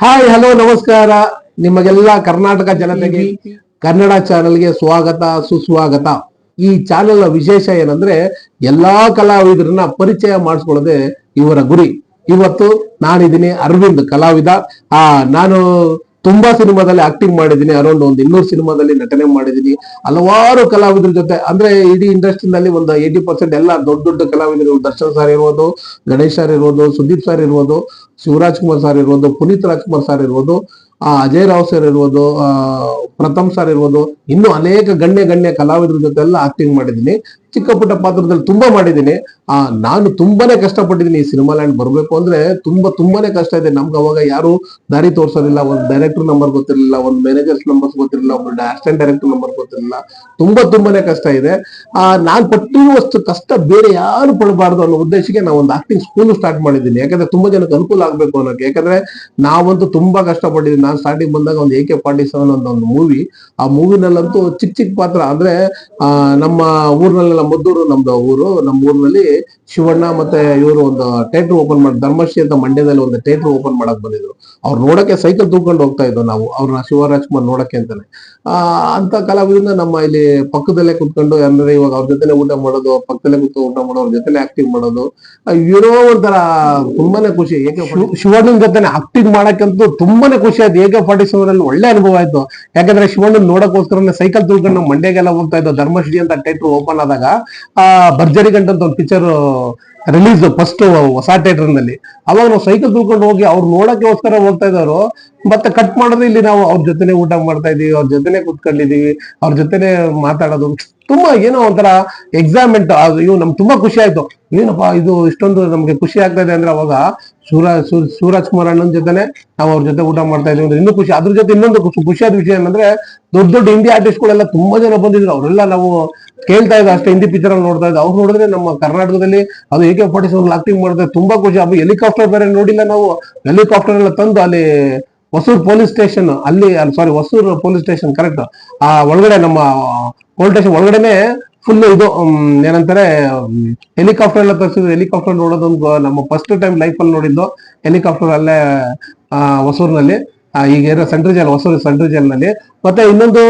Hi hello ನಮಸ್ಕಾರ. ನಿಮಗೆಲ್ಲ ಕರ್ನಾಟಕ ಜನತೆಗೆ ಕನ್ನಡ ಚಾನೆಲ್ಗೆ ಸ್ವಾಗತ, ಸುಸ್ವಾಗತ. ಈ ಚಾನೆಲ್ನ ವಿಶೇಷ ಏನಂದ್ರೆ ಎಲ್ಲಾ ಕಲಾವಿದರನ್ನ ಪರಿಚಯ ಮಾಡಿಸ್ಕೊಳ್ಳೋದೆ ಇವರ ಗುರಿ. ಇವತ್ತು ನಾನಿದ್ದೀನಿ ಅರವಿಂದ್ ಕಲಾವಿದ. ಆ, ನಾನು ತುಂಬಾ ಸಿನಿಮಾದಲ್ಲಿ ಆಕ್ಟಿಂಗ್ ಮಾಡಿದ್ದೀನಿ ಅರೌಂಡ್ ಒಂದು ಇನ್ನೂರು ಸಿನಿಮಾದಲ್ಲಿ ನಟನೆ ಮಾಡಿದ್ದೀನಿ. ಹಲವಾರು ಕಲಾವಿದರ ಜೊತೆ, ಅಂದ್ರೆ ಇಡೀ ಇಂಡಸ್ಟ್ರಿನಲ್ಲಿ ಒಂದು ಏಯ್ಟಿ ಪರ್ಸೆಂಟ್ ಎಲ್ಲ ದೊಡ್ಡ ದೊಡ್ಡ ಕಲಾವಿದರು. ದರ್ಶನ್ ಸರ್ ಇರ್ಬೋದು, ಗಣೇಶ್ ಸರ್ ಇರ್ಬೋದು, ಸುದೀಪ್ ಸರ್ ಇರ್ಬೋದು, ಶಿವರಾಜ್ ಕುಮಾರ್ ಸರ್ ಇರ್ಬೋದು, ಪುನೀತ್ ರಾಜ್ಕುಮಾರ್ ಸರ್ ಇರ್ಬೋದು, ಆ, ಅಜಯ್ ರಾವ್ ಸರ್ ಇರ್ಬೋದು ಪ್ರಥಮ್ ಸರ್ ಇರ್ಬೋದು. ಇನ್ನು ಅನೇಕ ಗಣ್ಯ ಗಣ್ಯ ಕಲಾವಿದರ ಜೊತೆ ಎಲ್ಲ ಆಕ್ಟಿಂಗ್ ಮಾಡಿದ್ದೀನಿ. ಚಿಕ್ಕ ಪುಟ್ಟ ಪಾತ್ರದಲ್ಲಿ ತುಂಬಾ ಮಾಡಿದ್ದೀನಿ. ಆ, ನಾನು ತುಂಬಾನೇ ಕಷ್ಟಪಟ್ಟಿದ್ದೀನಿ ಈ ಸಿನಿಮಾ ಲ್ಯಾಂಡ್ ಬರ್ಬೇಕು ಅಂದ್ರೆ ತುಂಬಾ ತುಂಬಾನೇ ಕಷ್ಟ ಇದೆ. ನಮ್ಗೆ ಅವಾಗ ಯಾರು ದಾರಿ ತೋರ್ಸೋದಿಲ್ಲ, ಒಂದು ಡೈರೆಕ್ಟರ್ ನಂಬರ್ ಗೊತ್ತಿರಲಿಲ್ಲ, ಒಂದು ಮ್ಯಾನೇಜರ್ಸ್ ನಂಬರ್ಸ್ ಗೊತ್ತಿರಲಿಲ್ಲ, ಒಂದು ಅಸಿಸ್ಟೆಂಟ್ ಡೈರೆಕ್ಟರ್ ನಂಬರ್ ಗೊತ್ತಿರಲಿಲ್ಲ. ತುಂಬಾ ತುಂಬಾನೇ ಕಷ್ಟ ಇದೆ. ಆ, ನಾನ್ ಪಟ್ಟಿರುವಷ್ಟು ಕಷ್ಟ ಬೇರೆ ಯಾರು ಪಡಬಾರ್ದು ಅನ್ನೋ ಉದ್ದೇಶಕ್ಕೆ ನಾವು ಒಂದು ಆಕ್ಟಿಂಗ್ ಸ್ಕೂಲ್ ಸ್ಟಾರ್ಟ್ ಮಾಡಿದ್ದೀನಿ. ಯಾಕಂದ್ರೆ ತುಂಬಾ ಜನಕ್ಕೆ ಅನುಕೂಲ ಆಗ್ಬೇಕು ಅನ್ನೋಕೆ. ಯಾಕಂದ್ರೆ ನಾವಂತೂ ತುಂಬಾ ಕಷ್ಟಪಟ್ಟಿದ್ದೀನಿ ನಾನು ಸ್ಟಾರ್ಟಿಂಗ್ ಬಂದಾಗ ಒಂದು ಎ ಕೆ ಫಾರ್ಟಿ ಸೆವೆನ್ ಅಂತ ಒಂದು ಮೂವಿ ಆ ಮೂವಿನಲ್ಲಂತೂ ಚಿಕ್ಕ ಚಿಕ್ಕ ಪಾತ್ರ. ಅಂದ್ರೆ ನಮ್ಮ ಊರ್ನಲ್ಲೆಲ್ಲ ಮದ್ದೂರು ನಮ್ದು ಊರು ನಮ್ಮ ಊರಿನಲ್ಲಿ ಶಿವಣ್ಣ ಮತ್ತೆ ಇವರು ಒಂದು ಥಿಯೇಟರ್ ಓಪನ್ ಮಾಡಿ ಧರ್ಮಶ್ರೀ ಅಂತ ಮಂಡ್ಯದಲ್ಲಿ ಒಂದು ಥಿಯೇಟರ್ ಓಪನ್ ಮಾಡಕ್ ಬಂದಿದ್ರು. ಅವ್ರು ನೋಡಕ್ಕೆ ಸೈಕಲ್ ತೂಕೊಂಡು ಹೋಗ್ತಾ ಇದ್ವು ನಾವು ಅವ್ರನ್ನ ಶಿವರಾಜ್ಕುಮಾರ್ ನೋಡಕ್ಕೆ ಅಂತಾನೆ. ಆ ಅಂತ ಕಲಾವಿದ್ರಿಂದ ನಮ್ಮ ಇಲ್ಲಿ ಪಕ್ಕದಲ್ಲೇ ಕುತ್ಕೊಂಡು ಅಂದ್ರೆ ಇವಾಗ ಅವ್ರ ಜೊತೆನೆ ಊಟ ಮಾಡೋದು ಪಕ್ಕದಲ್ಲೇ ಕುತ್ಕೊಂಡು ಊಟ ಮಾಡೋದು ಅವ್ರ ಜೊತೆನೆ ಆಕ್ಟಿಂಗ್ ಮಾಡೋದು ಇರೋ ಒಂಥರ ತುಂಬಾನೇ ಖುಷಿ. ಏಕೆ ಶಿವಣ್ಣನ ಜೊತೆನೆ ಆಕ್ಟಿಂಗ್ ಮಾಡಕ್ಕಂತೂ ತುಂಬಾನೇ ಖುಷಿ ಆಯ್ತು. ಏಕೆ ಫಾರ್ಟಿ ಸೆವೆನ್ ಅಲ್ಲಿ ಒಳ್ಳೆ ಅನುಭವ ಆಯ್ತು. ಯಾಕಂದ್ರೆ ಶಿವಣ್ಣನ್ ನೋಡಕ್ಕೋಸ್ಕರ ಸೈಕಲ್ ತುಳ್ಕೊಂಡು ಮಂಡ್ಯಗೆಲ್ಲ ಹೋಗ್ತಾ ಇದ್ದ ಧರ್ಮಶ್ರೀ ಅಂತ ಥಿಯೇಟರ್ ಓಪನ್ ಆದಾಗ ಭರ್ಜರಿ ಗಂಟ ಅಂತ ಒಂದು ಪಿಕ್ಚರ್ ರಿಲೀಸ್ ಫಸ್ಟ್ ಹೊಸ ಥಿಯೇಟರ್ನಲ್ಲಿ. ಅವಾಗ ನಾವು ಸೈಕಲ್ ತುಳ್ಕೊಂಡು ಹೋಗಿ ಅವ್ರು ನೋಡಕ್ಕೋಸ್ಕರ ಹೋಗ್ತಾ ಇದ್ದವರು, ಮತ್ತೆ ಕಟ್ ಮಾಡಿದ್ರೆ ಇಲ್ಲಿ ನಾವು ಅವ್ರ ಜೊತೆನೆ ಊಟ ಮಾಡ್ತಾ ಇದೀವಿ, ಅವ್ರ ಜೊತೆನೆ ಕುತ್ಕೊಂಡಿದೀವಿ, ಅವ್ರ ಜೊತೆನೆ ಮಾತಾಡೋದು. ತುಂಬಾ ಏನೋ ಒಂಥರ ಎಕ್ಸಾಮೆಂಟ್ ಇವು ನಮ್ಗೆ ತುಂಬಾ ಖುಷಿ ಆಯ್ತು. ಏನಪ್ಪ ಇದು ಇಷ್ಟೊಂದು ನಮ್ಗೆ ಖುಷಿ ಆಗ್ತಾ ಇದೆ ಅಂದ್ರೆ ಅವಾಗ ಸೂರಜ್ ಸೂರಜ್ ಕುಮಾರ್ ಅಣ್ಣನ ಜೊತೆನೆ ನಾವು ಅವ್ರ ಜೊತೆ ಊಟ ಮಾಡ್ತಾ ಇದೀವಿ. ಅಂದ್ರೆ ಇನ್ನೂ ಖುಷಿ, ಅದ್ರ ಜೊತೆ ಇನ್ನೊಂದು ಖುಷಿ ಖುಷಿಯಾದ ವಿಷಯ ಏನಂದ್ರೆ ದೊಡ್ಡ ದೊಡ್ಡ ಇಂಡಿಯಾ ಆರ್ಟಿಸ್ಟ್ಗಳೆಲ್ಲ ತುಂಬಾ ಜನ ಬಂದಿದ್ರು. ಅವರೆಲ್ಲ ನಾವು ಕೇಳ್ತಾ ಇದ್ದ ಅಷ್ಟೇ ಹಿಂದಿ ಪಿಕ್ಚರ್ ಅಲ್ಲಿ ನೋಡ್ತಾ ಇದ್ದ. ಅವ್ರು ನೋಡಿದ್ರೆ ನಮ್ಮ ಕರ್ನಾಟಕದಲ್ಲಿ ಅದು A K forty seven acting ಮಾಡಿದ್ರೆ ತುಂಬಾ ಖುಷಿ. ಅದು ಹೆಲಿಕಾಪ್ಟರ್ ಬೇರೆ ನೋಡಿಲ್ಲ ನಾವು. ಹೆಲಿಕಾಪ್ಟರ್ ಎಲ್ಲ ತಂದು ಅಲ್ಲಿ ಹೊಸೂರ್ ಪೊಲೀಸ್ ಸ್ಟೇಷನ್ ಅಲ್ಲಿ sorry Hosur police station correct ಆ ಒಳಗಡೆ ನಮ್ಮ ಪೊಲೀಸ್ ಸ್ಟೇಷನ್ ಒಳಗಡೆನೆ ಫುಲ್ ಇದು ಏನಂತಾರೆ ಹೆಲಿಕಾಪ್ಟರ್ ಎಲ್ಲ ತರಿಸಿದ್ರು. ಹೆಲಿಕಾಪ್ಟರ್ ನೋಡೋದೊಂದು ನಮ್ಮ ಫಸ್ಟ್ ಟೈಮ್ ಲೈಫ್ ಅಲ್ಲಿ ನೋಡಿದ್ದು. ಹೆಲಿಕಾಪ್ಟರ್ ಅಲ್ಲೇ ಹೊಸೂರಿನಲ್ಲಿ. ಈಗ ಇರೋ ಸೆಂಟ್ರಲ್ ಜೈಲ್ ಹೊಸೂರು ಸೆಂಟ್ರಲ್ ಜೈಲ್ನಲ್ಲಿ ಮತ್ತೆ ಇನ್ನೊಂದು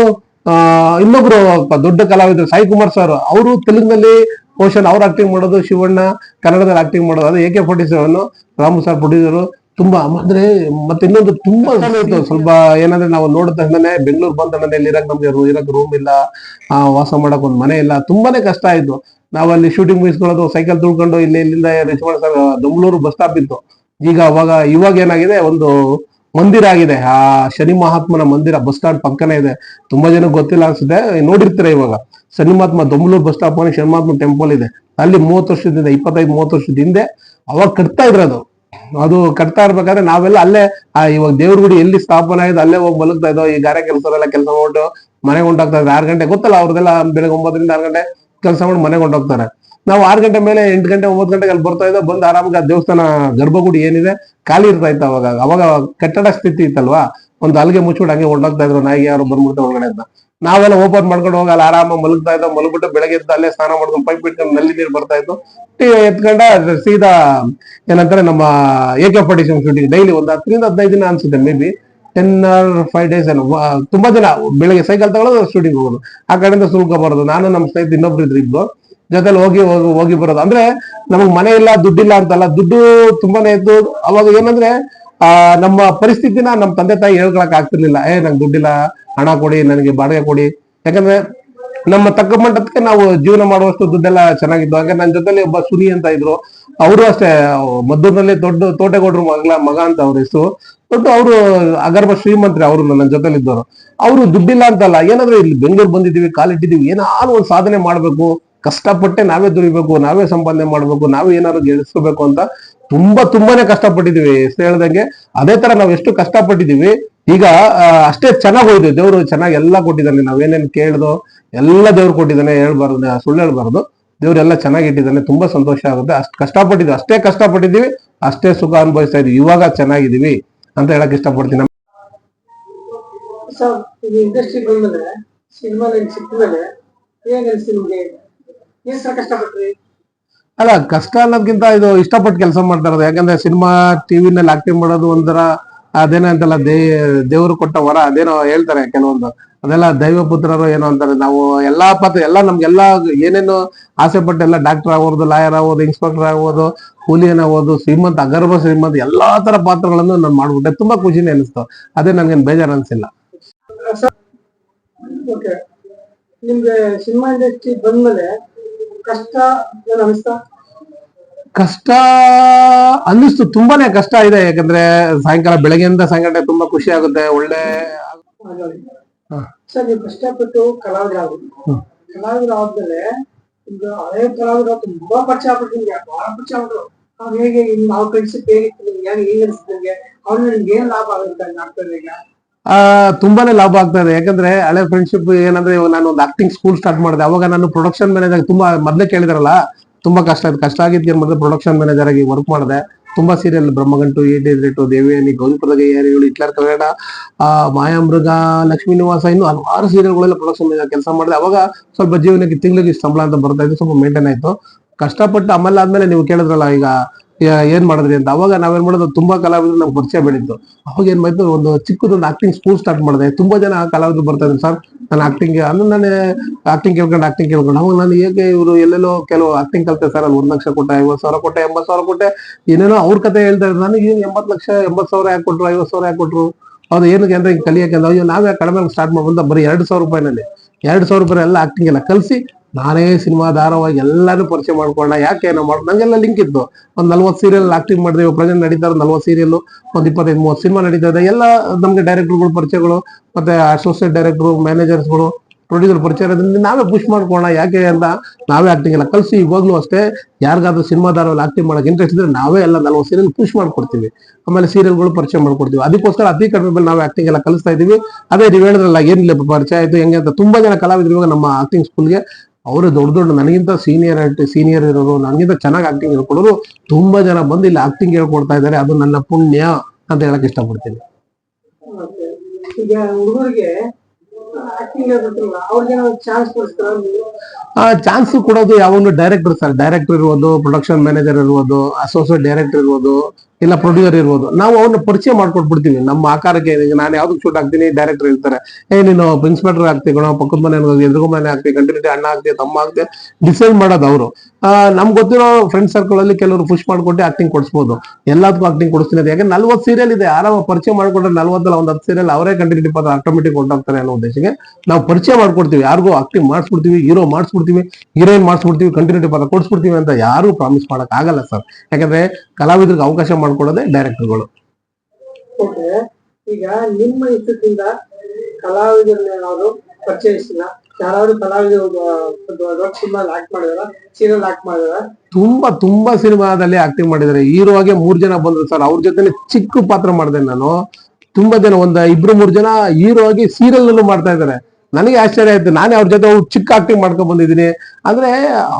ಇನ್ನೊಬ್ರು ದೊಡ್ಡ ಕಲಾವಿದರು ಸಾಯಿ ಕುಮಾರ್ ಸರ್ ಅವರು ತೆಲುಗಿನಲ್ಲಿ ಪೋಷನ್ ಅವ್ರು ಆಕ್ಟಿಂಗ್ ಮಾಡೋದು ಶಿವಣ್ಣ ಕನ್ನಡದಲ್ಲಿ ಆಕ್ಟಿಂಗ್ ಮಾಡೋದು ಅದು A K forty seven Ramu sir producer ತುಂಬಾ ಅಂದ್ರೆ ಮತ್ತೆ ಇನ್ನೊಂದು ತುಂಬಾ ಇತ್ತು. ಸ್ವಲ್ಪ ಏನಂದ್ರೆ ನಾವು ನೋಡಿದ ತಕ್ಷಣ ಬೆಂಗಳೂರು ಬಂದ ತಕ್ಷಣ ಇಲ್ಲಿ ಇರಕ್ ನಮ್ಗೆ ಇರಕ್ ರೂಮ್ ಇಲ್ಲ ಆ, ವಾಸ ಮಾಡಕ್ ಒಂದ್ ಮನೆ ಇಲ್ಲ ತುಂಬಾನೇ ಕಷ್ಟ ಆಯ್ತು. ನಾವಲ್ಲಿ ಶೂಟಿಂಗ್ ಮುಗಿಸ್ಕೊಳ್ಳೋದು ಸೈಕಲ್ ತುಳ್ಕೊಂಡು ಇಲ್ಲಿ ಇಲ್ಲಿಂದ reach sir Domlur bus stop ಇತ್ತು. ಈಗ ಅವಾಗ ಇವಾಗ ಏನಾಗಿದೆ ಒಂದು ಮಂದಿರ ಆಗಿದೆ. ಆ ಶನಿ ಮಹಾತ್ಮನ ಮಂದಿರ ಬಸ್ ಸ್ಟಾಂಡ್ ಪಕ್ಕನೇ ಇದೆ. ತುಂಬಾ ಜನ ಗೊತ್ತಿಲ್ಲ ಅನ್ಸುತ್ತೆ. ನೋಡಿರ್ತೀರ ಇವಾಗ? Shani Mahatma Domlur bus stop Shani Mahatma temple ಇದೆ. ಅಲ್ಲಿ ಮೂವತ್ತು ವರ್ಷದಿಂದ, ಇಪ್ಪತ್ತೈದು, ಮೂವತ್ತು ವರ್ಷದ ಹಿಂದೆ ಅವಾಗ ಕಟ್ತಾ ಇದ್ರದು ಅದು. ಕಟ್ತಾ ಇರ್ಬೇಕಾದ್ರೆ ನಾವೆಲ್ಲ ಅಲ್ಲೇ, ಆ, ಇವಾಗ ದೇವ್ರ ಗುಡಿ ಎಲ್ಲಿ ಸ್ಥಾಪನೆ ಆಯ್ತು ಅಲ್ಲೇ ಹೋಗಿ ಮಲಗ್ತಾ ಇದ್ದೋ, ಈ ಗಾರೆ ಕೆಲಸರೆಲ್ಲ ಕೆಲಸ ಮಾಡ್ಬಿಟ್ಟು ಮನೆಗೆ ಹೊಂಟೋಗ್ತಾ ಇದ್ದಾರೆ. ಆರು ಗಂಟೆ ಗೊತ್ತಲ್ಲ ಅವ್ರದೆಲ್ಲ ಬೆಳಗ್ಗೆ ಒಂಬತ್ತರಿಂದ ಆರು ಗಂಟೆ ಕೆಲಸ ಮಾಡಿ ಮನೆಗೆ ಹೊಂಟೋಗ್ತಾರೆ. ನಾವು ಆರು ಗಂಟೆ ಮೇಲೆ ಎಂಟು ಗಂಟೆ, ಒಂಬತ್ತು ಗಂಟೆಗೆ ಅಲ್ಲಿ ಬರ್ತಾ ಇದ್ದ, ಬಂದು ಆರಾಮಾಗಿ ದೇವಸ್ಥಾನ ಗರ್ಭಗುಡಿ ಏನಿದೆ, ಖಾಲಿ ಇರ್ತಾ ಇತ್ತು ಅವಾಗ. ಅವಾಗ ಕಟ್ಟಡ ಸ್ಥಿತಿ ಇತ್ತಲ್ವಾ? ಒಂದು ಅಲ್ಲಿಗೆ ಮುಚ್ಚಿಬಿಟ್ಟು ಹಂಗೆ ಹೊಂಟೋಗ್ತಾ ಇದ್ರು, ನಾಯಿಗೆ ಯಾರು ಬಂದ್ಬಿಟ್ಟು ಒಳಗಡೆ ಅಂತ. ನಾವೆಲ್ಲ ಓಪನ್ ಮಾಡ್ಕೊಂಡು ಹೋಗಲ್ಲ ಆರಾಮ ಮಲಗ್ತಾ ಇದ್ದ, ಮಲಗ್ಬಿಟ್ಟು ಬೆಳಗ್ಗೆ ಎದ್ದು ಅಲ್ಲೇ ಸ್ನಾನ ಮಾಡ್ಕೊಂಡು ಪೈಪ್ ಇಟ್ಕೊಂಡು ನಲ್ಲಿ ನೀರು ಬರ್ತಾ ಇತ್ತು. ಟಿ ಎತ್ಕೊಂಡ ಸೀದಾ ಏನಂತಾರೆ ನಮ್ಮ A K forty seven shooting daily ಒಂದು ಹತ್ತರಿಂದ ಹದಿನೈದು ದಿನ ಅನ್ಸುತ್ತೆ maybe ten or five days ಏನು ತುಂಬಾ ದಿನ ಬೆಳಗ್ಗೆ ಸೈಕಲ್ ತಗೊಳ್ಳೋದು ಶೂಟಿಂಗ್ ಹೋಗೋದು. ಆ ಕಡೆಯಿಂದ ಸುಲ್ಕ ಬರೋದು. ನಾನು ನಮ್ಮ ಸ್ನೇಹಿತ ಇನ್ನೊಬ್ರು ಇದ್ರು ಇಬ್ರು. ಜೊತೆಲಿ ಹೋಗಿ ಹೋಗಿ ಬರೋದು. ಅಂದ್ರೆ ನಮಗ್ ಮನೆ ಇಲ್ಲ, ದುಡ್ಡಿಲ್ಲ ಅಂತಲ್ಲ, ದುಡ್ಡು ತುಂಬಾನೇ ಇದ್ದು ಅವಾಗ ಏನಂದ್ರೆ, ಆ, ನಮ್ಮ ಪರಿಸ್ಥಿತಿನ ನಮ್ಮ ತಂದೆ ತಾಯಿ ಹೇಳ್ಕೊಳಕ್ ಆಗ್ತಿರ್ಲಿಲ್ಲ. ಏ, ನಂಗೆ ದುಡ್ಡಿಲ್ಲ, ಹಣ ಕೊಡಿ, ನನಗೆ ಬಾಡಿಗೆ ಕೊಡಿ. ಯಾಕಂದ್ರೆ ನಮ್ಮ ತಕ್ಕ ಮಟ್ಟಕ್ಕೆ ನಾವು ಜೀವನ ಮಾಡುವಷ್ಟು ದುಡ್ಡೆಲ್ಲ ಚೆನ್ನಾಗಿದ್ದು ಹಾಗೆ ನನ್ನ ಜೊತೆಲಿ ಒಬ್ಬ ಸುನಿ ಅಂತ ಇದ್ರು. ಅವರು ಅಷ್ಟೇ, ಮದ್ದೂರಿನಲ್ಲಿ ದೊಡ್ಡ ತೋಟೆಗೌಡರು ಮಗಳ ಮಗ ಅಂತ ಅವ್ರ ಹೆಸರು ದೊಡ್ಡ ಅವರು ಅಗರ್ಭ ಶ್ರೀಮಂತ್ರಿ, ಅವರು ನನ್ನ ಜೊತೆಲಿ ಇದ್ದವರು ಅವರು ದುಡ್ಡಿಲ್ಲ ಅಂತಲ್ಲ, ಏನಾದ್ರು ಇಲ್ಲಿ ಬೆಂಗಳೂರು ಬಂದಿದ್ದೀವಿ, ಕಾಲಿಟ್ಟಿದ್ದೀವಿ, ಏನಾದ್ರು ಒಂದು ಸಾಧನೆ ಮಾಡ್ಬೇಕು. ಕಷ್ಟಪಟ್ಟೆ ನಾವೇ ದುಡಿಬೇಕು, ನಾವೇ ಸಂಪಾದನೆ ಮಾಡ್ಬೇಕು, ನಾವೇ ಏನಾದ್ರು ಗೆಲ್ಸ್ಕೋಬೇಕು ಅಂತ ತುಂಬಾ ತುಂಬಾನೇ ಕಷ್ಟಪಟ್ಟಿದೀವಿ ಹೆಸ್ರು ಹೇಳ್ದಂಗೆ ಅದೇ ತರ ನಾವ್ ಎಷ್ಟು ಕಷ್ಟಪಟ್ಟಿದೀವಿ ಈಗ ಅಷ್ಟೇ ಚೆನ್ನಾಗಿ ಹೋಯ್ತು ದೇವ್ರು ಚೆನ್ನಾಗಿ ಎಲ್ಲ ಕೊಟ್ಟಿದ್ದಾನೆ. ನಾವೇನೇನು ಕೇಳ್ದೋ ಎಲ್ಲ ದೇವ್ರು ಕೊಟ್ಟಿದ್ದಾನೆ. ಹೇಳ್ಬಾರ್ದು ಸುಳ್ಳು ಹೇಳ್ಬಾರ್ದು. ದೇವ್ರೆಲ್ಲ ಚೆನ್ನಾಗಿ ಇಟ್ಟಿದ್ದಾನೆ. ತುಂಬಾ ಸಂತೋಷ ಆಗುತ್ತೆ. ಅಷ್ಟು ಕಷ್ಟಪಟ್ಟಿದ್ವಿ ಅಷ್ಟೇ ಕಷ್ಟಪಟ್ಟಿದೀವಿ ಅಷ್ಟೇ ಸುಖ ಅನುಭವಿಸ್ತಾ ಇದೀವಿ ಇವಾಗ ಚೆನ್ನಾಗಿದೀವಿ ಅಂತ ಹೇಳಕ್ ಇಷ್ಟಪಡ್ತೀನಿ. ಇಂಡಸ್ಟ್ರಿ ಬಂದ್ಮೇಲೆ, ಸಿನಿಮಾ ಸಿಕ್ಕ ಅನ್ಸ್ತು ನಿಮ್ಗೆ? ಏನ್ ಸರ್ ಕಷ್ಟಪಟ್ರಿ ಅಲ್ಲ ಕಷ್ಟ ಅನ್ನೋದ್ಕಿಂತ ಇದು ಇಷ್ಟಪಟ್ಟು ಕೆಲಸ ಮಾಡ್ತಾ ಇರೋದು. ಯಾಕಂದ್ರೆ ಸಿನಿಮಾ ಟಿವಿನಲ್ಲಿ ಆಕ್ಟಿಂಗ್ ಮಾಡೋದು ಒಂಥರ ಅದೇನೋ ಅಂತಲ್ಲ ದೇ ದೇವರು ಕೊಟ್ಟ ವರ ಅದೇನೋ ಹೇಳ್ತಾರೆ ಕೆಲವೊಂದು. ಅದೆಲ್ಲ ದೈವ ಪುತ್ರರು ಏನೋ ಅಂತಾರೆ. ನಾವು ಎಲ್ಲಾ ಪಾತ್ರ ಎಲ್ಲ ನಮ್ಗೆಲ್ಲ ಏನೇನು ಆಸೆ ಪಟ್ಟೆಲ್ಲ ಎಲ್ಲ ಡಾಕ್ಟರ್ ಆಗೋದು ಲಾಯರ್ ಆಗೋದು ಇನ್ಸ್ಪೆಕ್ಟರ್ ಆಗೋದು ಕೂಲಿಯನ್ ಆಗೋದು ಶ್ರೀಮಂತ ಅಗರ್ಭ ಶ್ರೀಮಂತ ಎಲ್ಲಾ ತರ ಪಾತ್ರಗಳನ್ನು ನಾನು ಮಾಡ್ಬಿಟ್ಟೆ. ತುಂಬಾ ಖುಷಿನೇ ಅನಿಸ್ತು. ಅದೇ ನಮ್ಗೇನು ಬೇಜಾರು ಅನ್ಸಿಲ್ಲ. ನಿಮ್ಗೆ ಸಿನಿಮಾ ಇಂಡಸ್ಟ್ರಿ ಬಂದ್ಮೇಲೆ ಕಷ್ಟ ಏನ್ ಅನಿಸ್ತಾ ಕಷ್ಟ ಅನ್ನಿಸ್ತು ತುಂಬಾನೇ ಕಷ್ಟ ಇದೆ. ಯಾಕಂದ್ರೆ ಸಾಯಂಕಾಲ ಬೆಳಗ್ಗೆಯಿಂದ ಸಾಯಂಕಾಲ ತುಂಬಾ ಖುಷಿ ಆಗುತ್ತೆ ಒಳ್ಳೆ. ಸರ್ ನೀವು ಕಷ್ಟಪಟ್ಟು ಕಲಾವಿದರಾಗುದು ಕಲಾವಿದ ಆದ್ಮೇಲೆ ಈಗ ಹಳೆ ಕಲಾವಿದ ತುಂಬಾ ಪರಿಚಯ ಆಗ್ಬಿಟ್ಟು ನಿಮ್ಗೆ ಬಹಳ ಪರಿಚಯ ಆಗ್ಬಿಟ್ರು ಅವ್ರು ಹೇಗೆ ನಾವು ಕಳ್ಸಿದ್ ಹೇಗಿತ್ತು ನಿಮ್ಗೆ ಹೆಂಗ್ ಅನಿಸ್ತು ನಿಮ್ಗೆ? ಅವ್ರು ನಿಮ್ಗೆ ಏನ್ ಲಾಭ ಆಗುತ್ತೆ ಆ ತುಂಬಾನೇ ಲಾಭ ಆಗ್ತಾ ಇದೆ. ಯಾಕಂದ್ರೆ ಹಳೆ ಫ್ರೆಂಡ್ಶಿಪ್ ಏನಂದ್ರೆ ನಾನು ಒಂದು ಆಕ್ಟಿಂಗ್ ಸ್ಕೂಲ್ ಸ್ಟಾರ್ಟ್ ಮಾಡಿದೆ. ಅವಾಗ ನಾನು ಪ್ರೊಡಕ್ಷನ್ ಮ್ಯಾನೇಜರ್ ತುಂಬಾ ಮೊದ್ಲೇ ಕೇಳಿದ್ರಲ್ಲ, ತುಂಬಾ ಕಷ್ಟ ಆಯ್ತು. ಕಷ್ಟ ಆಗಿದ್ದೆ ಮೊದಲು ಪ್ರೊಡಕ್ಷನ್ ಮ್ಯಾನೇಜರ್ ಆಗಿ ವರ್ಕ್ ಮಾಡಿದೆ. ತುಂಬಾ ಸೀರಿಯಲ್ ಬ್ರಹ್ಮಗಂಟು ಏಟು ದೇವಿಯಾನಿ ದೇವಿಯನಿ ಗೌರಿಪುರದ ಇಟ್ಲರ್ ಕನ್ನಡ, ಆ, ಮಾಯಾಮೃಗ ಲಕ್ಷ್ಮೀ ನಿವಾಸ ಇನ್ನು ಹಲವಾರು ಸೀರಿಯಲ್ಗಳೆಲ್ಲ ಪ್ರೊಡಕ್ಷನ್ ಮ್ಯಾನೇಜರ್ ಕೆಲಸ ಮಾಡಿದೆ. ಅವಾಗ ಸ್ವಲ್ಪ ಜೀವನಕ್ಕೆ ತಿಂಗಳಿಗೆ ಸಂಬಳ ಅಂತ ಬರ್ತಾ ಇತ್ತು. ಸ್ವಲ್ಪ ಮೇಂಟೈನ್ ಆಯ್ತು. ಕಷ್ಟಪಟ್ಟು ಆಮೇಲೆ ಆದ್ಮೇಲೆ ನೀವು ಕೇಳಿದ್ರಲ್ಲ, ಈಗ ಏನ್ ಮಾಡಿದ್ರಿ ಅಂತ. ಅವಾಗ ನಾವೇನ್ ಮಾಡೋದು ತುಂಬಾ ಕಲಾವಿದ್ರು ನಮ್ಗೆ ಪರಿಚಯ ಬೆಳೀತು. ಅವಾಗ ಏನ್ ಮಾಡಿದ್ರು ಒಂದು ಚಿಕ್ಕದೊಂದು ಆಕ್ಟಿಂಗ್ ಸ್ಕೂಲ್ ಸ್ಟಾರ್ಟ್ ಮಾಡಿದೆ. ತುಂಬಾ ಜನ ಕಲಾವಿದ್ರು ಬರ್ತಾ ಇದ್ರು, ಸರ್. ನಾನು ಆಕ್ಟಿಂಗ್ ಅಂದ್ರೆ ನಾನೇ ಆಕ್ಟಿಂಗ್ ಕೇಳ್ಕೊಂಡು ಆಕ್ಟಿಂಗ್ ಕೇಳ್ಕೊಂಡು. ಅವಾಗ ನಾನು ಹೇಗೆ ಇವರು ಎಲ್ಲೆಲ್ಲೋ ಕೆಲವು ಆಕ್ಟಿಂಗ್ ಕಲ್ತೆ, ಸರ್. ಅಲ್ಲಿ ಒಂದು ಲಕ್ಷ ಕೊಟ್ಟೆ, ಐವತ್ತು ಸಾವಿರ ಕೊಟ್ಟೆ, ಎಂಬತ್ತು ಸಾವಿರ ಕೊಟ್ಟೆ. ಏನೇನೋ ಅವ್ರ ಕತೆ ಹೇಳ್ತಾ ಇದ್ರು. ನನಗೆ ಎಂಬತ್ತು ಲಕ್ಷ, ಎಂಬತ್ತು ಸಾವಿರ ಯಾಕೆ ಕೊಟ್ರು, ಐವತ್ತು ಸಾವಿರ ಯಾಕೆ ಕೊಟ್ರು? ಅವ್ರು ಏನಕ್ಕೆ ಅಂದ್ರೆ ಕಲಿಯಕ್ಕೆ ಅಯ್ಯೋ, ನಾವೇ ಕಡಿಮೆ ಸ್ಟಾರ್ಟ್ ಮಾಡ್ಬಂದ ಬರೀ ಎರಡು ಸಾವಿರ ರೂಪಾಯಿನಲ್ಲಿ. ಎರಡು ಸಾವಿರ ರೂಪಾಯಿ ಎಲ್ಲ ಆಕ್ಟಿಂಗ್ ಎಲ್ಲ ಕಲಿಸಿ ನಾನೇ ಸಿನಿಮಾ ಧಾರಾವಾಹಿ ಎಲ್ಲಾನು ಪರಿಚಯ ಮಾಡ್ಕೊಂಡ. ಯಾಕೆ ನಾವು ಮಾಡ್ ನಂಗೆಲ್ಲ ಲಿಂಕ್ ಇತ್ತು. ಒಂದ್ ನಲ್ವತ್ತು ಸೀರಿಯಲ್ ಆಕ್ಟಿಂಗ್ ಮಾಡಿದೆ ಪ್ರೆಸೆಂಟ್ ನಡೀತಾ ಇರೋ ನಲ್ವತ್ತು ಸೀರಿಯಲ್ ಒಂದ್ ಇಪ್ಪತ್ತೈದು ಮೂವತ್ತು ಸಿನಿಮಾ ನಡೀತಾ ಇದೆ. ಎಲ್ಲ ನಮ್ಗೆ ಡೈರೆಕ್ಟರ್ಗಳು ಪರಿಚಯಗಳು, ಮತ್ತೆ ಅಸೋಸಿಯೇಟ್ ಡೈರೆಕ್ಟರ್ ಮ್ಯಾನೇಜರ್ಸ್ಗಳು ಪ್ರೊಡ್ಯೂಸರ್ ಪರಿಚಯ ನಾವೇ ಪುಷ್ ಮಾಡ್ಕೋಣ ಯಾಕೆ ಅಂತ ನಾವೇ ಆಕ್ಟಿಂಗ್ ಎಲ್ಲ ಕಲಿಸಿ ಇವಾಗ್ಲೂ ಅಷ್ಟೇ. ಯಾರಿಗಾದ್ರೂ ಸಿನಿಮಾ ಧಾರಾವಾಹಿ ಆಕ್ಟಿಂಗ್ ಮಾಡೋಕೆ ಇಂಟ್ರೆಸ್ಟ್ ಇದ್ರೆ ನಾವೇ ಎಲ್ಲ ನಲ್ವತ್ತು ಸೀರಿಯಲ್ ಪುಷ್ ಮಾಡ್ಕೊಡ್ತೀವಿ. ಆಮೇಲೆ ಸೀರಿಯಲ್ಗಳು ಪರಿಚಯ ಮಾಡ್ಕೊಡ್ತೀವಿ. ಅದಕ್ಕೋಸ್ಕರ ಅತಿ ಕಡಿಮೆ ಮೇಲೆ ನಾವು ಆಕ್ಟಿಂಗ್ ಎಲ್ಲ ಕಲಿಸ್ತಾ ಇದೀವಿ. ಅದೇ ನೀವು ಹೇಳಿದ್ರಲ್ಲ, ಏನಿಲ್ಲ ಪರಿಚಯ ಆಯ್ತು, ಹೆಂಗೆ ಅಂತ. ತುಂಬಾ ಜನ ಕಲಾವಿದರು ಇವಾಗ ನಮ್ಮ ಆಕ್ಟಿಂಗ್ ಸ್ಕೂಲ್ಗೆ ಅವರು ದೊಡ್ಡ ದೊಡ್ಡ ನನಗಿಂತ ಸೀನಿಯರ್ ಸೀನಿಯರ್ ಇರೋರು ನನಗಿಂತ ಚೆನ್ನಾಗಿ ಆಕ್ಟಿಂಗ್ ಹೇಳ್ಕೊಡೋರು ತುಂಬಾ ಜನ ಬಂದು ಇಲ್ಲಿ ಆಕ್ಟಿಂಗ್ ಹೇಳ್ಕೊಡ್ತಾ ಇದ್ದಾರೆ. ಅದು ನನ್ನ ಪುಣ್ಯ ಅಂತ ಹೇಳಕ್ ಇಷ್ಟಪಡ್ತೀನಿ. ಚಾನ್ಸ್ ಕೊಡಿಸ್ತಾರ? ಆ ಚಾನ್ಸ್ ಕೊಡೋದು ಯಾವಾಗಲೂ ಡೈರೆಕ್ಟರ್ ಸರ್ ಡೈರೆಕ್ಟರ್ ಇರ್ಬೋದು ಪ್ರೊಡಕ್ಷನ್ ಮ್ಯಾನೇಜರ್ ಇರ್ಬೋದು ಅಸೋಸಿಯೇಟ್ ಡೈರೆಕ್ಟರ್ ಇರ್ಬೋದು ಇಲ್ಲ ಪ್ರೊಡ್ಯೂಸರ್ ಇರ್ಬೋದು. ನಾವು ಅವ್ರನ್ನ ಪರಿಚಯ ಮಾಡ್ಕೊಟ್ಬಿಡ್ತೀವಿ. ನಮ್ಮ ಆಕಾರಕ್ಕೆ ನಾನು ಯಾವ್ದಕ್ಕೆ ಶೂಟ್ ಆಗ್ತೀನಿ ಡೈರೆಕ್ಟರ್ ಇರ್ತಾರೆ. ಏ, ನೀನು ಇನ್ಸ್ಪೆಕ್ಟರ್ ಆಗ್ತಿ ಗಣ ಪಕ್ಕದ ಮನೆ ಎದುರು ಮನೆ ಆಗ್ತಿ ಕಂಟಿನ್ಯೂಟಿ ಅಣ್ಣ ಆಗ್ತಿ, ತಮ್ಮ ಆಗ್ತಿ ಡಿಸೈಡ್ ಮಾಡೋದು ಅವರು. ನಮ್ಗೆ ಗೊತ್ತಿರೋ ಫ್ರೆಂಡ್ ಸರ್ಕಲ್ ಅಲ್ಲಿ ಕೆಲವರು ಪುಷ್ ಮಾಡ್ಕೊಟ್ಟು ಆಕ್ಟಿಂಗ್ ಕೊಡಿಸ್ಬೋದು. ಎಲ್ಲದಕ್ಕೂ ಆಕ್ಟಿಂಗ್ ಕೊಡಿಸ್ತೀನಿ ಅದು ಯಾಕಂದ್ರೆ ನಲ್ವತ್ತು ಸೀರಿಯಲ್ ಇದೆ. ಆರಾಮ ಪರಿಚಯ ಮಾಡ್ಕೊಂಡ್ರೆ ನಲ್ವತ್ತಲ್ಲ ಒಂದು ಹತ್ತು ಸೀರಿಯಲ್ ಅವರೇ ಕಂಟಿನ್ಯೂಟಿ ಪದ ಆಟೋಮೆಟಿಕ್ ಹೊಂಟಾಗ್ತಾರೆ ಅನ್ನೋ ಉದ್ದೇಶಕ್ಕೆ ನಾವು ಪರಿಚಯ ಮಾಡ್ಕೊಡ್ತೀವಿ. ಯಾರಿಗೂ ಆಕ್ಟಿಂಗ್ ಮಾಡಿಸ್ಬಿಡ್ತೀವಿ ಹೀರೋ ಮಾಡಿಸ್ಬಿಡ್ತೀವಿ ಹೀರೋಯಿನ್ ಮಾಡಿಸ್ಬಿಡ್ತೀವಿ ಕಂಟಿನ್ಯೂಟಿ ಪದ ಕೊಡಿಸ್ಬಿಡ್ತೀವಿ ಅಂತ ಯಾರು ಪ್ರಾಮಿಸ್ ಮಾಡಕ್ ಆಗಲ್ಲ ಸರ್. ಯಾಕಂದ್ರೆ ಕಲಾವಿದರಿಗೆ ಅವಕಾಶ ಮಾಡ್ಕೊಡೋದೇ ಡೈರೆಕ್ಟರ್ಗಳು ಈಗ ನಿಮ್ಮ ಇಷ್ಟದಿಂದ ಕಲಾವಿದರನ್ನ ಪರಿಚಯಿಸಿಲ್ಲ? ಯಾರಾದ್ರೂ ಕಲಾವಿದರು ಒಂದು ದೊಡ್ಡ ಸಿನಿಮಾ ಆಕ್ಟ್ ಮಾಡಿದಾರ? ಸೀರಿಯಲ್ ಆಕ್ಟ್ ಮಾಡಿದಾರ? ತುಂಬಾ ತುಂಬಾ ಸಿನಿಮಾದಲ್ಲಿ ಆಕ್ಟಿಂಗ್ ಮಾಡಿದ್ದಾರೆ ಹೀರೋ ಆಗಿ ಮೂರ್ ಜನ ಬಂದ್ರು ಸರ್. ಅವ್ರ ಜೊತೆ ಚಿಕ್ಕ ಪಾತ್ರ ಮಾಡಿದೆ ನಾನು. ತುಂಬಾ ಜನ ಒಂದ್ ಇಬ್ರು ಮೂರ್ ಜನ ಹೀರೋ ಆಗಿ ಸೀರಿಯಲ್ ನಲ್ಲೂ ಮಾಡ್ತಾ ಇದ್ದಾರೆ ನನಗೆ ಆಶ್ಚರ್ಯ ಆಯ್ತು. ನಾನೇ ಅವ್ರ ಜೊತೆ ಅವ್ರು ಚಿಕ್ಕ ಆಕ್ಟಿಂಗ್ ಮಾಡ್ಕೊಂಡ್ ಬಂದಿದ್ದೀನಿ. ಅಂದ್ರೆ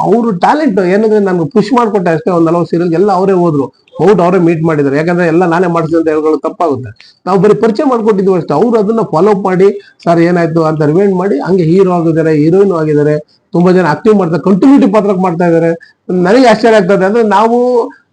ಅವ್ರು ಟ್ಯಾಲೆಂಟ್ ಏನಂದ್ರೆ ನನ್ಗೆ ಪುಷ್ ಮಾಡ್ಕೊಟ್ಟೆ ಅಷ್ಟೇ ಒಂದ್ ನಲವತ್ತು ಸೀರಿಯಲ್ ಎಲ್ಲ ಅವರೇ ಹೋದ್ರು. ಔಟ್ ಅವರೇ ಮೀಟ್ ಮಾಡಿದ್ದಾರೆ. ಯಾಕಂದ್ರೆ ಎಲ್ಲ ನಾನೇ ಮಾಡಿಸಿದೆ ಅಂತ ಹೇಳ್ಕೊಳ್ಳೋದು ತಪ್ಪಾಗುತ್ತೆ. ನಾವು ಬರೀ ಪರಿಚಯ ಮಾಡ್ಕೊಟ್ಟಿದ್ವಿ ಅಷ್ಟೇ. ಅವ್ರು ಅದನ್ನ ಫಾಲೋ ಮಾಡಿ, ಸರ್, ಏನಾಯ್ತು? ಅಂತ ರಿವೈಂಡ್ ಮಾಡಿ, ಹಂಗೆ ಹೀರೋ ಆಗಿದ್ದಾರೆ ಹೀರೋಯಿನ್ ಆಗಿದ್ದಾರೆ, ತುಂಬಾ ಜನ ಆಕ್ಟಿವ್ ಮಾಡ್ತಾರೆ ಕಂಟಿನ್ಯೂಟಿ ಪಾತ್ರಕ್ಕೆ ಮಾಡ್ತಾ ಇದ್ದಾರೆ. ನನಗೆ ಆಶ್ಚರ್ಯ ಆಗ್ತದೆ. ಅಂದ್ರೆ ನಾವು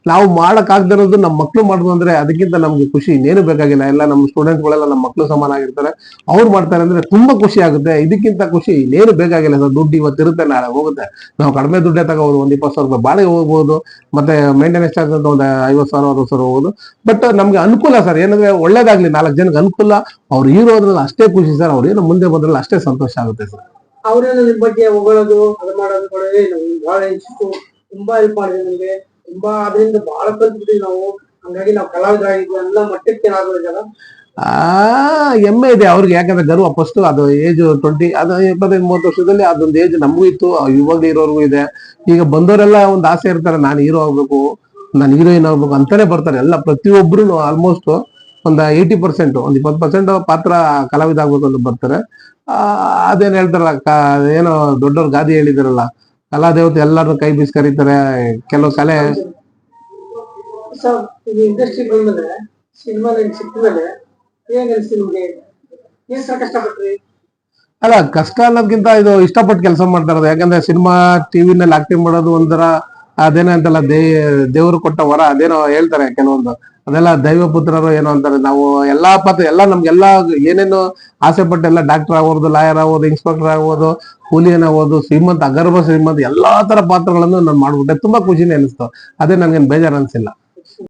ನಾವು ಮಾಡೋಕ್ಕಾಗ್ದಿರೋದು ನಮ್ಮ ಮಕ್ಕಳು ಮಾಡುದು ಅಂದ್ರೆ ಅದಕ್ಕಿಂತ ನಮ್ಗೆ ಖುಷಿ. ಇನ್ನೇನು ಬೇಕಾಗಿಲ್ಲ. ಎಲ್ಲ ನಮ್ಮ ಸ್ಟೂಡೆಂಟ್ಗಳೆಲ್ಲ ನಮ್ಮ ಮಕ್ಕಳು ಸಮಾನ ಆಗಿರ್ತಾರೆ. ಅವ್ರು ಮಾಡ್ತಾರೆ ಅಂದ್ರೆ ತುಂಬಾ ಖುಷಿ ಆಗುತ್ತೆ. ಇದಕ್ಕಿಂತ ಖುಷಿ ಇನ್ನೇನು ಬೇಕಾಗಿಲ್ಲ. ಸರ್, ದುಡ್ಡು ಇವತ್ತಿರುತ್ತೆ ನಾಳೆ ಹೋಗುತ್ತೆ. ನಾವು ಕಡಿಮೆ ದುಡ್ಡೇ ತಗೋಬಹುದು ಒಂದು ಇಪ್ಪತ್ತು ಸಾವಿರ ರೂಪಾಯಿ ಬಾಳೆ ಹೋಗ್ಬೋದು. ಮತ್ತೆ ಮೇಂಟೆನೆನ್ಸ್ ಚಾರ್ಜ್ ಅಂತ ಒಂದು ಐವತ್ತು ಸಾವಿರ, ಅರವತ್ತು ಸಾವಿರ ಹೋಗೋದು ಬಟ್ ನಮ್ಗೆ ಅನುಕೂಲ ಸರ್. ಏನಂದ್ರೆ ಒಳ್ಳೇದಾಗ್ಲಿ. ನಾಲ್ಕು ಜನಕ್ಕೆ ಅನುಕೂಲ. ಅವ್ರು ಇರೋದ್ರಲ್ಲಿ ಅಷ್ಟೇ ಖುಷಿ ಸರ್. ಅವ್ರು ಏನು ಮುಂದೆ ಬಂದ್ರಲ್ಲಿ ಅಷ್ಟೇ ಸಂತೋಷ ಆಗುತ್ತೆ ಸರ್. ಅವರೇನೋ ನಿಮ್ಮ ಬಗ್ಗೆ ಹೊಗಳೋದು, ಅದು ಮಾಡೋದು ಬಹಳ ಇಷ್ಟು ತುಂಬಾ ಹೆಲ್ಪ್ ಮಾಡಿದೆ ತುಂಬಾ ಅದರಿಂದ ಬಹಳ ನಾವು. ಹಂಗಾಗಿ ನಾವು ಕಲಾವಿದರಾಗಿದ್ವಿ ಎಲ್ಲ ಮಟ್ಟಕ್ಕೆ ಆಗೋದಿಲ್ಲ ಆ ಹೆಮ್ಮೆ ಇದೆ ಅವ್ರಿಗೆ. ಯಾಕಂದ್ರೆ ಗರ್ವ ಫಸ್ಟ್ ಅದು ಏಜ್ ಟ್ವೆಂಟಿ ಅದು ಇಪ್ಪತ್ತೈದು ಮೂವತ್ತು ವರ್ಷದಲ್ಲಿ ಅದೊಂದು ಏಜ್ ನಮಗೂ ಇತ್ತು. ಇವಾಗ ಇರೋರ್ಗೂ ಇದೆ. ಈಗ ಬಂದವರೆಲ್ಲ ಒಂದು ಆಸೆ ಇರ್ತಾರೆ, ನಾನು ಹೀರೋ ಆಗ್ಬೇಕು, ನಾನು ಹೀರೋಯಿನ್ ಆಗ್ಬೇಕು ಅಂತಾನೆ ಬರ್ತಾರೆ. ಎಲ್ಲ ಪ್ರತಿಯೊಬ್ರು ಆಲ್ಮೋಸ್ಟ್ ಒಂದ್ ಏಯ್ಟಿ ಪರ್ಸೆಂಟ್ ಒಂದ್ ಇಪ್ಪತ್ತು ಪರ್ಸೆಂಟ್ ಪಾತ್ರ ಕಲಾವಿದ ಆಗ್ಬೇಕು ಅಂತ ಬರ್ತಾರೆ. ಅದೇನ್ ಹೇಳ್ತಾರಲ್ಲ ಏನೋ ದೊಡ್ಡವ್ರ ಗಾದಿ ಹೇಳಿದಾರಲ್ಲ ಕಲಾದೇವತೆ ಎಲ್ಲಾರು ಕೈ ಬೀಸ್ ಕರೀತಾರೆ ಕೆಲವು ಕಲೆ ಇಂಡಸ್ಟ್ರಿ ಬಂದ್ಮೇಲೆ ಸಿನಿಮಾ ಲೈನ್ ಸಿಕ್ಕಿದ್ಮೇಲೆ ಹೇಗೆ ಅನಿಸ್ತು ನಿಮ್ಗೆ? ಏನ್ ಸರ್ ಕಷ್ಟಪಟ್ರಿ? ಅಲ್ಲ ಕಷ್ಟ ಅನ್ನೋದ್ಕಿಂತ ಇದು ಇಷ್ಟಪಟ್ಟು ಕೆಲಸ ಮಾಡ್ತಾ ಇರೋದು. ಯಾಕಂದ್ರೆ ಸಿನಿಮಾ ಟಿವಿನಲ್ಲಿ ಆಕ್ಟಿಂಗ್ ಮಾಡೋದು ಒಂಥರ ಅದೇನೋ ಅಂತಲ್ಲ, ದೇ, ದೇವ್ರು ಕೊಟ್ಟ ವರ, ಅದೇನೋ ಹೇಳ್ತಾರೆ ಕೆಲವೊಂದು. ಅದೆಲ್ಲ ದೈವ ಪುತ್ರರು ಏನೋ ಅಂತಾರೆ, ನಾವು ಎಲ್ಲಾ ಪಾತ್ರ, ಎಲ್ಲ ನಮ್ಗೆಲ್ಲಾ ಏನೇನು ಆಸೆ ಪಟ್ಟೆಲ್ಲ ಡಾಕ್ಟರ್ ಆಗೋದು ಲಾಯರ್ ಆಗೋದು ಇನ್ಸ್ಪೆಕ್ಟರ್ ಆಗೋದು ಕೂಲಿಯನ್ ಆಗೋದು ಶ್ರೀಮಂತ, ಅಗರ್ಭ ಶ್ರೀಮಂತ ಎಲ್ಲಾ ತರ ಪಾತ್ರಗಳನ್ನು ನಾನು ಮಾಡ್ಬಿಟ್ಟೆ. ತುಂಬಾ ಖುಷಿನೇ ಅನಿಸ್ತು. ಅದೇ ನನ್ಗೇನು ಬೇಜಾರು ಅನ್ಸಿಲ್ಲ.